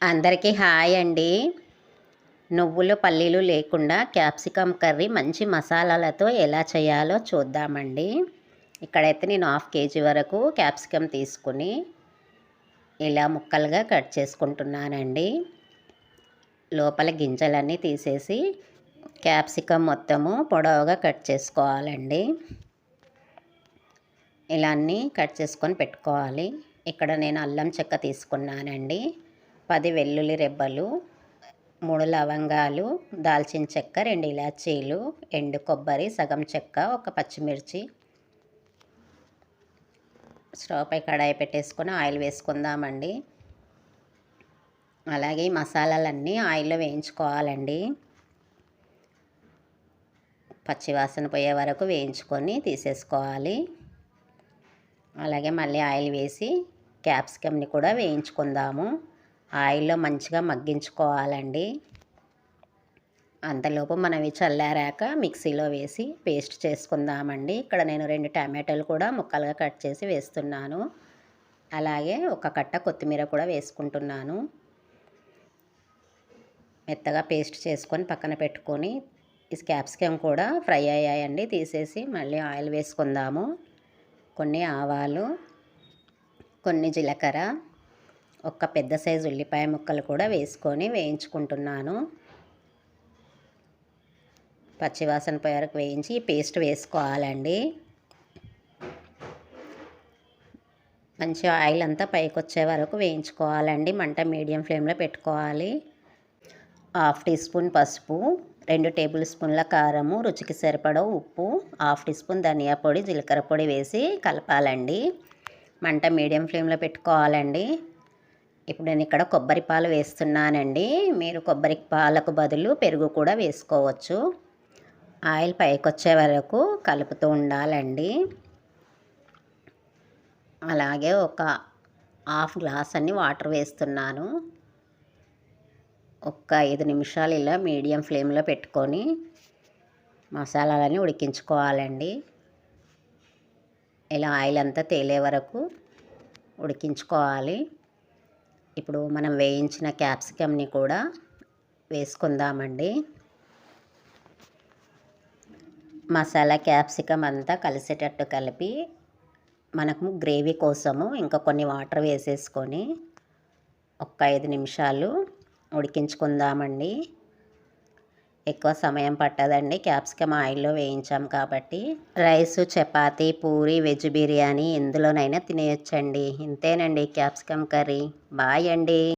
అందరికీ హాయ్ అండి. నువ్వులు పల్లీలు లేకుండా క్యాప్సికమ్ కర్రీ మంచి మసాలాలతో ఎలా చేయాలో చూద్దామండి. ఇక్కడైతే నేను హాఫ్ కేజీ వరకు క్యాప్సికమ్ తీసుకుని ఇలా ముక్కలుగా కట్ చేసుకుంటున్నానండి. లోపల గింజలన్నీ తీసేసి క్యాప్సికమ్ మొత్తము పొడవుగా కట్ చేసుకోవాలండి. ఇలా అన్నీ కట్ చేసుకొని పెట్టుకోవాలి. ఇక్కడ నేను అల్లం చెక్క తీసుకున్నానండి. పది వెల్లుల్లి రెబ్బలు మూడు లవంగాలు దాల్చిన చెక్క రెండు ఇలాచీలు ఎండు కొబ్బరి సగం చెక్క ఒక పచ్చిమిర్చి. స్టవ్ పై కడాయి పెట్టేసుకొని ఆయిల్ వేసుకుందామండి. అలాగే ఈ మసాలాలన్నీ ఆయిల్లో వేయించుకోవాలండి. పచ్చివాసన పోయే వరకు వేయించుకొని తీసేసుకోవాలి. అలాగే మళ్ళీ ఆయిల్ వేసి క్యాప్సికమ్ని కూడా వేయించుకుందాము. ఆయిల్లో మంచిగా మగ్గించుకోవాలండి. అంతలోపు మనం ఇవి చల్లారాక మిక్సీలో వేసి పేస్ట్ చేసుకుందామండి. ఇక్కడ నేను రెండు టమాటాలు కూడా ముక్కలుగా కట్ చేసి వేస్తున్నాను. అలాగే ఒక కట్ట కొత్తిమీర కూడా వేసుకుంటున్నాను. మెత్తగా పేస్ట్ చేసుకొని పక్కన పెట్టుకొని ఈ క్యాప్సికమ్ కూడా ఫ్రై అయ్యాయండి. తీసేసి మళ్ళీ ఆయిల్ వేసుకుందాము. కొన్ని ఆవాలు కొన్ని జీలకర్ర ఒక పెద్ద సైజు ఉల్లిపాయ ముక్కలు కూడా వేసుకొని వేయించుకుంటున్నాను. పచ్చివాసన పోయే వరకు వేయించి పేస్ట్ వేసుకోవాలండి. మంచి ఆయిల్ అంతా పైకి వచ్చే వరకు వేయించుకోవాలండి. మంట మీడియం ఫ్లేమ్లో పెట్టుకోవాలి. హాఫ్ టీ స్పూన్ పసుపు రెండు టేబుల్ స్పూన్ల కారము రుచికి సరిపడ ఉప్పు హాఫ్ టీ స్పూన్ ధనియా పొడి జీలకర్ర పొడి వేసి కలపాలండి. మంట మీడియం ఫ్లేమ్లో పెట్టుకోవాలండి. ఇప్పుడు నేను ఇక్కడ కొబ్బరి పాలు వేస్తున్నానండి. మీరు కొబ్బరి పాలకు బదులు పెరుగు కూడా వేసుకోవచ్చు. ఆయిల్ పైకి వచ్చే వరకు కలుపుతూ ఉండాలండి. అలాగే ఒక హాఫ్ గ్లాస్ అన్ని వాటర్ వేస్తున్నాను. ఒక్క ఐదు నిమిషాలు ఇలా మీడియం ఫ్లేమ్లో పెట్టుకొని మసాలాలని ఉడికించుకోవాలండి. ఇలా ఆయిల్ అంతా తేలే వరకు ఉడికించుకోవాలి. ఇప్పుడు మనం వేయించిన క్యాప్సికమ్ని కూడా వేసుకుందామండి. మసాలా క్యాప్సికమ్ అంతా కలిసేటట్టు కలిపి మనకు గ్రేవీ కోసము ఇంకా కొన్ని వాటర్ వేసేసుకొని ఒక ఐదు నిమిషాలు ఉడికించుకుందామండి. ఎక్కువ సమయం పట్టదండి. క్యాప్సికమ్ ఆయిల్లో వేయించాం కాబట్టి. రైస్ చపాతీ పూరి వెజ్ బిర్యానీ ఎందులోనైనా తినేయొచ్చండి. ఇంతేనండి క్యాప్సికమ్ కర్రీ. బాయ్ అండి.